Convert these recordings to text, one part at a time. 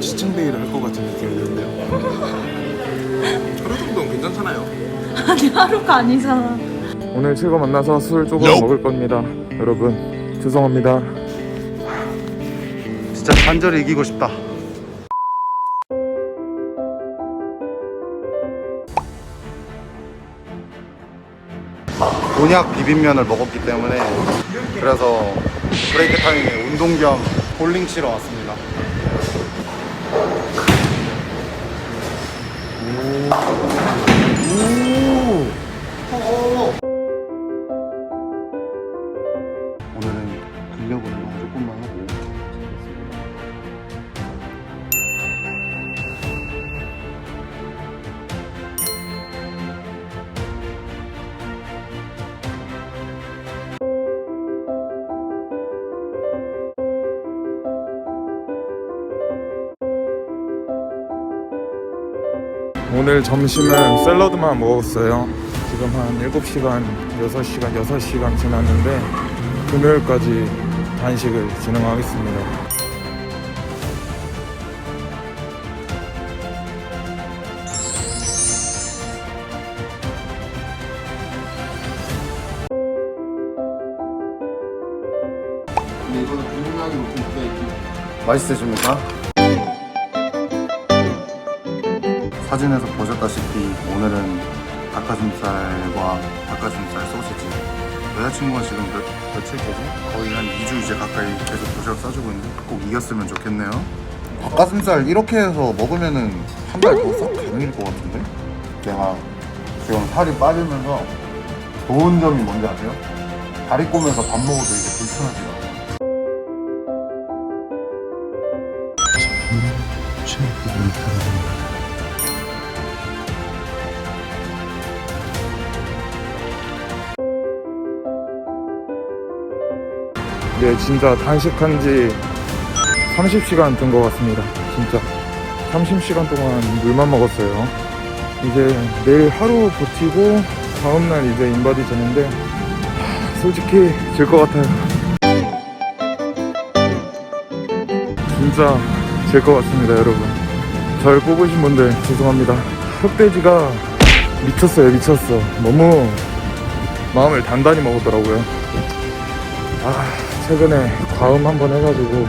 치팅데이를 할 것 같은 느낌이 드는데요. 하루 정도는 괜찮잖아요. 아니 하루가 아니잖아. 오늘 친구 만나서 술 조금 먹을 겁니다. 여러분 죄송합니다. 진짜 간절히 이기고 싶다. 곤약 비빔면을 먹었기 때문에 그래서 브레이크 타임에 운동 겸 볼링 치러 왔습니다. 오늘 오늘 점심은 샐러드만 먹었어요. 지금 한 7시간, 6시간, 6시간 지났는데 금요일까지 단식을 진행하겠습니다. 맛있으십니까? 사진에서 보셨다시피 오늘은 닭가슴살과 닭가슴살 소시지 여자친구가 지금 몇, 며칠째지? 거의 한 2주 이제 가까이 계속 도시락 싸주고 있는데 꼭 이겼으면 좋겠네요 닭가슴살 이렇게 해서 먹으면은 한 달 더 싹 가능일 것 같은데? 내가 지금 살이 빠지면서 좋은 점이 뭔지 아세요? 다리 꼬면서 밥 먹어도 이게 불편하지가 않아요 네, 진짜 단식한 지 30시간 된 것 같습니다. 진짜. 30시간 동안 물만 먹었어요. 이제 내일 하루 버티고 다음날 이제 인바디 되는데 하, 솔직히 질 것 같아요. 진짜 질 것 같습니다, 여러분. 절 뽑으신 분들 죄송합니다. 흑돼지가 미쳤어요, 미쳤어. 너무 마음을 단단히 먹었더라고요. 아, 최근에 과음 한 번 해가지고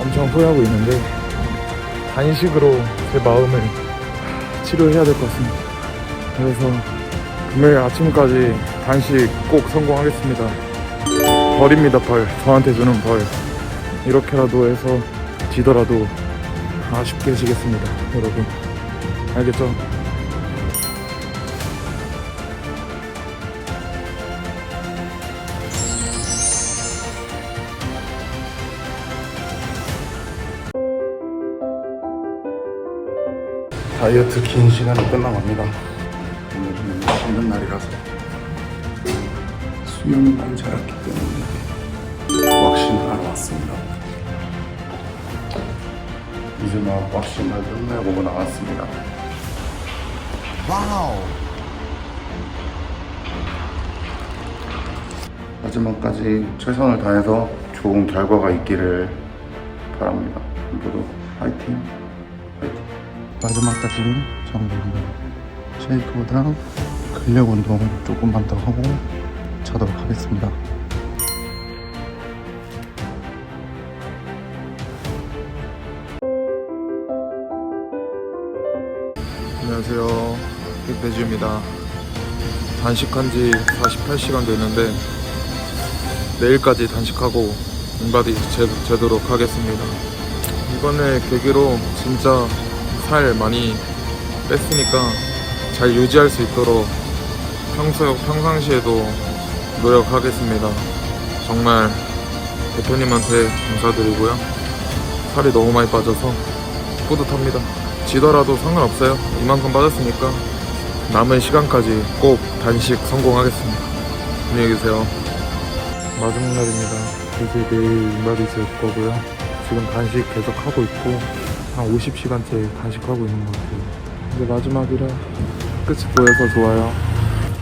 엄청 후회하고 있는데 단식으로 제 마음을 치료해야 될 것 같습니다. 그래서 금요일 아침까지 단식 꼭 성공하겠습니다. 벌입니다, 벌. 저한테 주는 벌. 이렇게라도 해서 지더라도 아쉽게 지겠습니다, 여러분. 알겠죠? 다이어트 긴 시간이 끝나갑니다. 오늘은 쉬는 날이라서 수영만 잘했기 때문에 왁싱을 하러 왔습니다. 이제 막 왁싱을 끝내고 나왔습니다. 와우! 마지막까지 최선을 다해서 좋은 결과가 있기를 바랍니다. 모두! 화이팅! 마지막 까지 정리 운동 쉐이크보다 근력 운동 조금만 더 하고 자도록 하겠습니다. 안녕하세요. 빅돼지입니다. 단식한 지 48시간 됐는데 내일까지 단식하고 인바디 재, 재도록 하겠습니다. 이번에 계기로 진짜 살 많이 뺐으니까 잘 유지할 수 있도록 평소, 평상시에도 노력하겠습니다. 정말 대표님한테 감사드리고요. 살이 너무 많이 빠져서 뿌듯합니다. 지더라도 상관없어요. 이만큼 빠졌으니까 남은 시간까지 꼭 단식 성공하겠습니다. 안녕히 계세요. 마지막 날입니다. 이제 내일 인바디 질 거고요. 지금 단식 계속 하고 있고 한 50시간째 단식하고 있는 것 같아요. 이제 마지막이라 끝이 보여서 좋아요.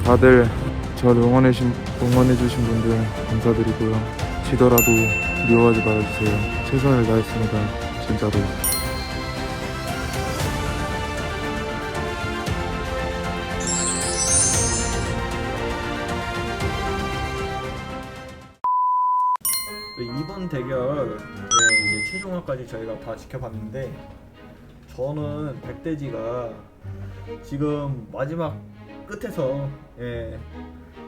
다들 저를 응원해주신, 응원해주신 분들 감사드리고요. 지더라도 미워하지 말아주세요. 최선을 다했습니다. 진짜로. 최종화까지 저희가 다 지켜봤는데 저는 백돼지가 지금 마지막 끝에서 예,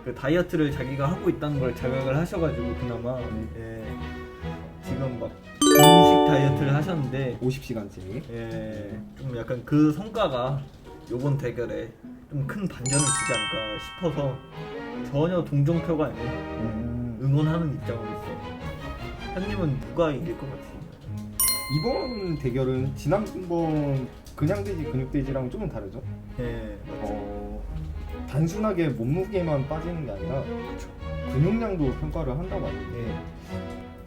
그 다이어트를 자기가 하고 있다는 걸 자각을 하셔가지고 그나마 예, 지금 막 음식 다이어트를 하셨는데 50시간쯤이 예, 좀 약간 그 성과가 이번 대결에 좀 큰 반전을 주지 않을까 싶어서 전혀 동정표가 아니고 응원하는 입장으로서 현님은 누가 이길 것 같으신가요? 이번 대결은 지난번 그냥 돼지 근육 돼지랑 조금 다르죠. 예, 맞죠. 어, 단순하게 몸무게만 빠지는 게 아니라 근육량도 평가를 한다고 하는데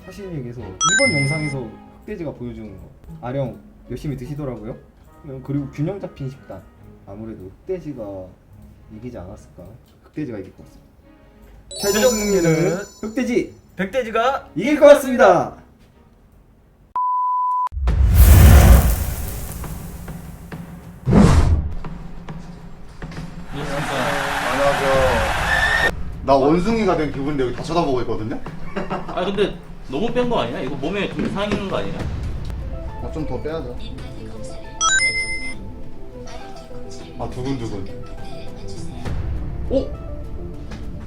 사실 얘기해서 이번 영상에서 흑돼지가 보여주는 거 아령 열심히 드시더라고요. 그리고 균형 잡힌 식단 아무래도 흑돼지가 이기지 않았을까. 흑돼지가 이길 것 같습니다. 최종 승리는 흑돼지 백돼지가 이길 것 같습니다. 나 원숭이가 된 기분인데 여기 다 쳐다보고 있거든요? 아 근데 너무 뺀 거 아니야? 이거 몸에 좀 이상 있는 거 아니야? 나 좀 더 빼야죠. 아, 두근두근. 오!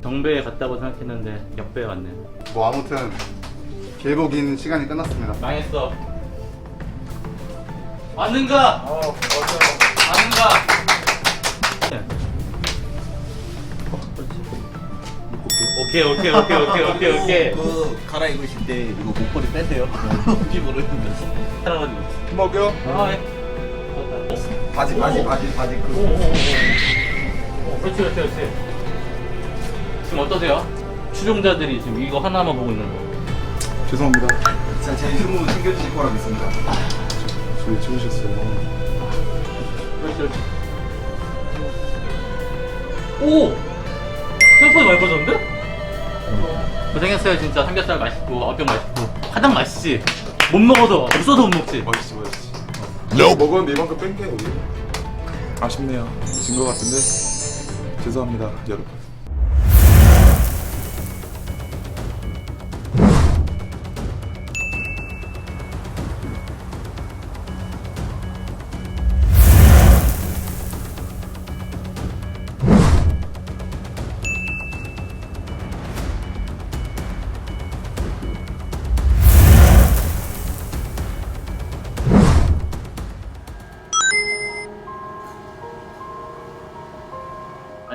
경배에 갔다고 생각했는데 역배에 갔네 뭐, 아무튼, 길보긴 시간이 끝났습니다. 망했어 맞는가? 어, 맞는가? 오케이 오케이 오케이 오케이 오케이 오케이 그 갈아입으실 때 이거 목걸이 빼세요. 혹시 모르면서. 살아가지고 먹여? 아 예. 바지 바지 바지 바지 그 오오오오 그렇지 그렇지 그렇지 지금 어떠세요? 추종자들이 지금 이거 하나만 보고 있는 거 죄송합니다. 진짜 제 이름으로 챙겨주실 거라 믿습니다. 저희 찍으셨어요. 그렇지 그렇지 오! 생각보다 많이 빠졌는데? 고생했어요 진짜 삼겹살 맛있고 어병 맛있고 화당 맛있지? 못 먹어서 없어서 못 먹지 맛있지, 맛있지. 너 먹었는데 이만큼 뺀게. 아쉽네요. 진 것 같은데. 죄송합니다, 여러분.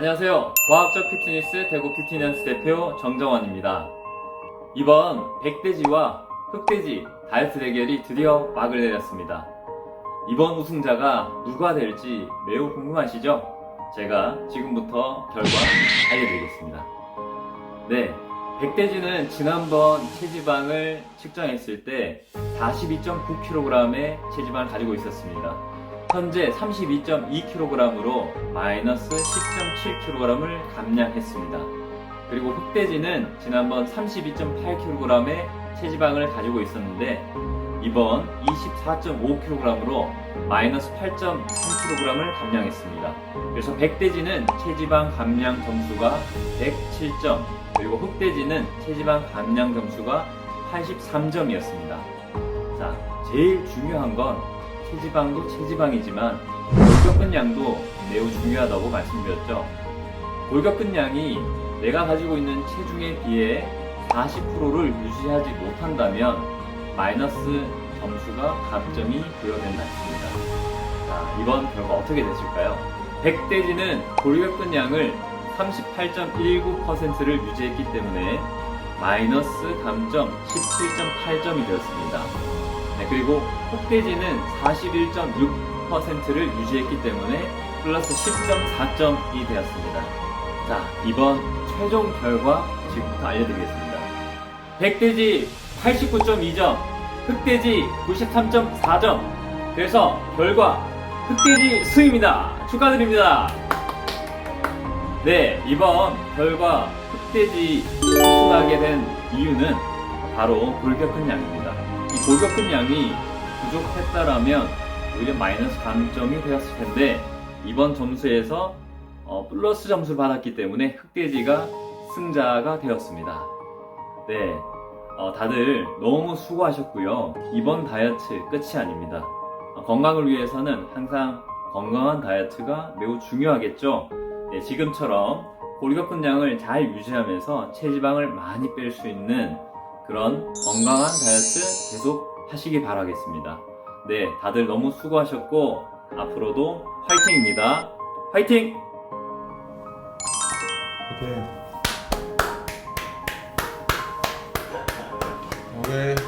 안녕하세요 과학적 피트니스 대구 피트니스 대표 정정원입니다 이번 백돼지와 흑돼지 다이어트 대결이 드디어 막을 내렸습니다 이번 우승자가 누가 될지 매우 궁금하시죠? 제가 지금부터 결과 알려드리겠습니다 네, 백돼지는 지난번 체지방을 측정했을 때 42.9kg의 체지방을 가지고 있었습니다. 현재 32.2kg으로 마이너스 10.7kg을 감량했습니다. 그리고 흑돼지는 지난번 32.8kg의 체지방을 가지고 있었는데 이번 24.5kg으로 마이너스 8.3kg을 감량했습니다. 그래서 백돼지는 체지방 감량 점수가 107점, 그리고 흑돼지는 체지방 감량 점수가 83점이었습니다. 자, 제일 중요한 건 체지방도 체지방이지만 골격근량도 매우 중요하다고 말씀드렸죠. 골격근량이 내가 가지고 있는 체중에 비해 40%를 유지하지 못한다면 마이너스 점수가 감점이 부여된다 했습니다. 자, 이번 결과 어떻게 되실까요? 백돼지는 골격근량을 38.19%를 유지했기 때문에 마이너스 감점 17.8점이 되었습니다. 네, 그리고 흑돼지는 41.6%를 유지했기 때문에 플러스 10.4점이 되었습니다. 자, 이번 최종 결과 지금부터 알려드리겠습니다. 백돼지 89.2점, 흑돼지 93.4점. 그래서 결과 흑돼지 승입니다. 축하드립니다. 네, 이번 결과 흑돼지 우승하게 된 이유는 바로 골격근 양입니다. 이 골격근 양이 부족했다라면 오히려 마이너스 감점이 되었을 텐데 이번 점수에서 어, 플러스 점수를 받았기 때문에 흑돼지가 승자가 되었습니다. 네, 어, 다들 너무 수고하셨고요. 이번 다이어트 끝이 아닙니다. 어, 건강을 위해서는 항상 건강한 다이어트가 매우 중요하겠죠. 네, 지금처럼 골격근량을 잘 유지하면서 체지방을 많이 뺄 수 있는 그런 건강한 다이어트 계속 하시기 바라겠습니다. 네, 다들 너무 수고하셨고 앞으로도 화이팅입니다. 화이팅! 오케이. 오케이.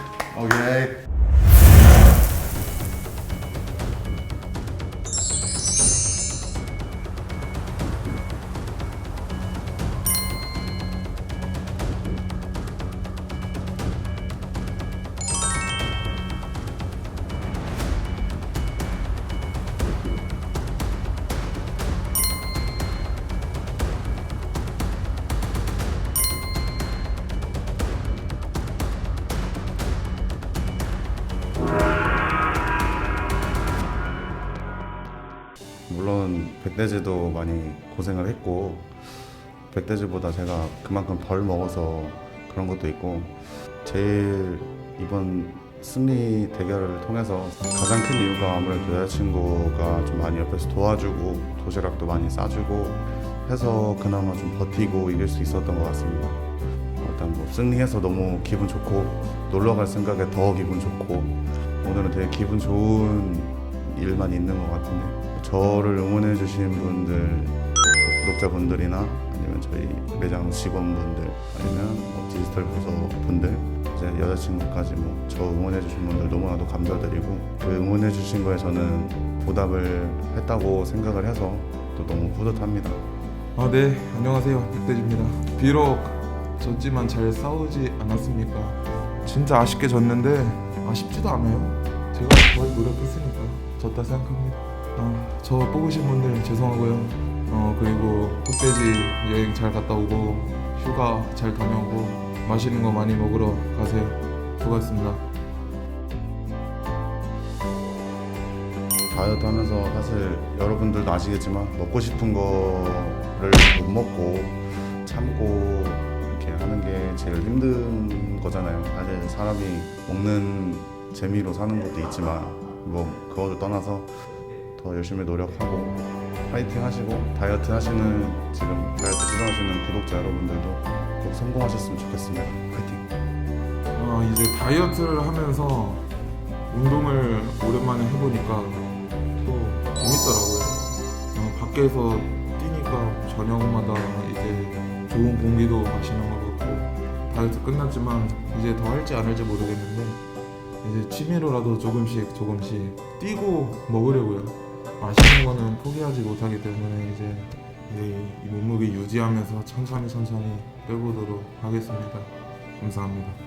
백돼지도 많이 고생을 했고 백돼지보다 제가 그만큼 덜 먹어서 그런 것도 있고 제일 이번 승리 대결을 통해서 가장 큰 이유가 아무래도 여자친구가 좀 많이 옆에서 도와주고 도시락도 많이 싸주고 해서 그나마 좀 버티고 이길 수 있었던 것 같습니다. 어, 일단 뭐 승리해서 너무 기분 좋고 놀러 갈 생각에 더 기분 좋고 오늘은 되게 기분 좋은 일만 있는 것 같은데 저를 응원해 주신 분들 구독자분들이나 아니면 저희 매장 직원분들 아니면 뭐 디지털 부서 분들 이제 여자친구까지 뭐 저 응원해 주신 분들 너무나도 감사드리고 그 응원해 주신 거에 저는 보답을 했다고 생각을 해서 또 너무 뿌듯합니다. 아, 네. 안녕하세요. 백돼지입니다. 비록 졌지만 잘 싸우지 않았습니까? 진짜 아쉽게 졌는데 아쉽지도 않아요. 제가 거의 노력했으니까 졌다 생각합니다. 아, 저 뽑으신 분들 죄송하고요. 어, 그리고 흑돼지 여행 잘 갔다 오고 휴가 잘 다녀오고 맛있는 거 많이 먹으러 가세요. 수고하셨습니다. 다이어트 하면서 사실 여러분들도 아시겠지만 먹고 싶은 거를 못 먹고 참고 이렇게 하는 게 제일 힘든 거잖아요. 사실 사람이 먹는 재미로 사는 것도 있지만 뭐 그거를 떠나서 더 열심히 노력하고 파이팅 하시고 다이어트 하시는 지금 다이어트 시도하시는 구독자 여러분들도 꼭 성공하셨으면 좋겠습니다. 파이팅! 어, 이제 다이어트를 하면서 운동을 오랜만에 해보니까 또 재밌더라고요. 어, 밖에서 뛰니까 저녁마다 이제 좋은 공기도 마시는 것 같고 다이어트 끝났지만 이제 더 할지 안 할지 모르겠는데 이제 취미로라도 조금씩 조금씩 뛰고 먹으려고요. 맛있는 거는 포기하지 못하기 때문에 이제 이, 이 몸무게 유지하면서 천천히 천천히 빼보도록 하겠습니다. 감사합니다.